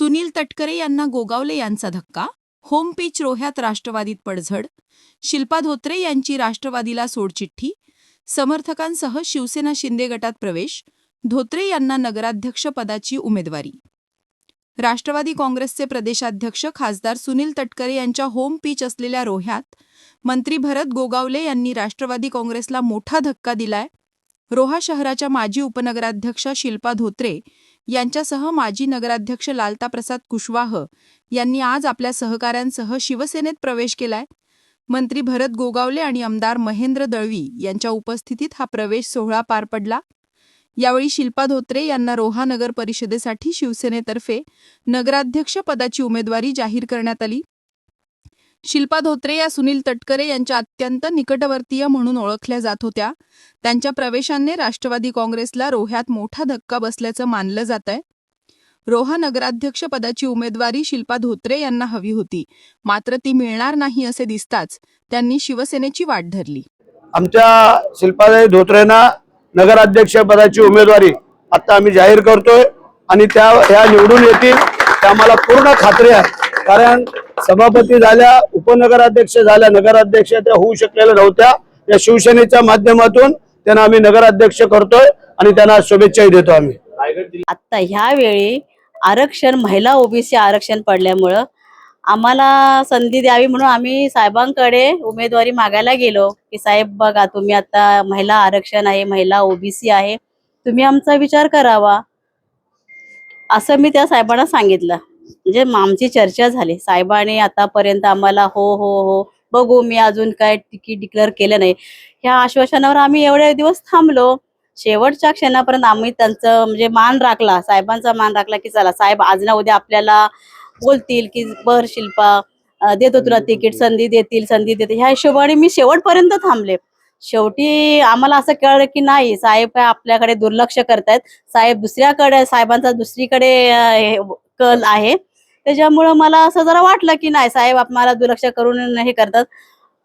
सुनील तटकरे यांना गोगावले यांचा धक्का होम पिच रोह्यात राष्ट्रवादीत पडझड शिल्पा धोत्रे यांची राष्ट्रवादीला सोडचिठ्ठी समर्थकांसह शिवसेना शिंदे गटात प्रवेश धोत्रे यांना नगराध्यक्ष पदाची उमेदवारी. राष्ट्रवादी काँग्रेसचे प्रदेशाध्यक्ष खासदार सुनील तटकरे यांच्या होम पिच असलेल्या रोह्यात मंत्री भरत गोगावले यांनी राष्ट्रवादी काँग्रेसला मोठा धक्का दिलाय रोहा शहराच्या माजी उपनगराध्यक्षा शिल्पा धोत्रे यांच्यासह माजी नगराध्यक्ष लालता प्रसाद कुशवाह यांनी आज आपल्या सहकाऱ्यांसह शिवसेनेत प्रवेश केलाय. मंत्री भरत गोगावले आणि आमदार महेंद्र दळवी यांच्या उपस्थितीत हा प्रवेश सोहळा पार पडला. यावेळी शिल्पा धोत्रे यांना रोहा नगर परिषदेसाठी शिवसेनेतर्फे नगराध्यक्ष पदाची उमेदवारी जाहीर करण्यात आली. शिल्पा धोत्रे या सुनील तटकरे यांच्या अत्यंत निकटवर्तीय म्हणून ओळखल्या जात होत्या. त्यांच्या प्रवेशाने राष्ट्रवादी काँग्रेसला रोह्यात मोठा धक्का बसल्याचं मानलं जात आहे रोहा नगराध्यक्ष पदाची उमेदवारी शिल्पा धोत्रे यांना हवी होती. मात्र ती मिळणार नाही असे दिसताच त्यांनी शिवसेनेची वाट धरली. आमच्या शिल्पाताई धोत्रेंना नगराध्यक्ष पदाची उमेदवारी आता आम्ही जाहीर करतोय आणि त्या ह्या निवडून येतील त्या आम्हाला पूर्ण खात्री आहे. कारण सभापती झाल्या उपनगराध्यक्ष झाल्या नगराध्यक्ष त्या होऊ शकलेल्या नव्हत्या. या शिवसेनेच्या माध्यमातून त्यांना आम्ही नगराध्यक्ष करतोय आणि त्यांना शुभेच्छाही देतो आम्ही. आता ह्या वेळी आरक्षण महिला ओबीसी आरक्षण पडल्यामुळं आम्हाला संधी द्यावी म्हणून आम्ही साहेबांकडे उमेदवारी मागायला गेलो की साहेब बघा तुम्ही आता महिला आरक्षण आहे महिला ओबीसी आहे. तुम्ही आमचा विचार करावा. असं मी त्या साहेबांना सांगितलं. म्हणजे आमची चर्चा झाली. साहेबांनी आतापर्यंत आम्हाला हो हो हो बघू मी अजून काय तिकीट डिक्लेअर केलं नाही. ह्या आश्वासनावर आम्ही एवढे दिवस थांबलो. शेवटच्या क्षणापर्यंत आम्ही त्यांचं म्हणजे मान राखला. साहेबांचा मान राखला की चला साहेब आज ना उद्या आपल्याला बोलतील की बर शिल्पा देतो तुला तिकीट संधी देतील संधी देतील. ह्या हिशोबाने मी शेवटपर्यंत थांबले. शेवटी आम्हाला असं कळलं की नाही साहेब काय आपल्याकडे दुर्लक्ष करतायत. साहेब दुसऱ्याकडे साहेबांचा दुसरीकडे हे कल आहे. त्याच्यामुळं मला असं जरा वाटलं की नाही साहेब मला दुर्लक्ष करून हे करतात.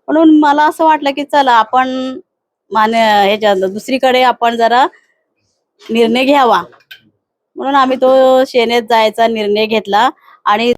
म्हणून मला असं वाटलं की चला आपण माने ह्याच्या दुसरीकडे आपण जरा निर्णय घ्यावा. म्हणून आम्ही तो सेनेत जायचा निर्णय घेतला आणि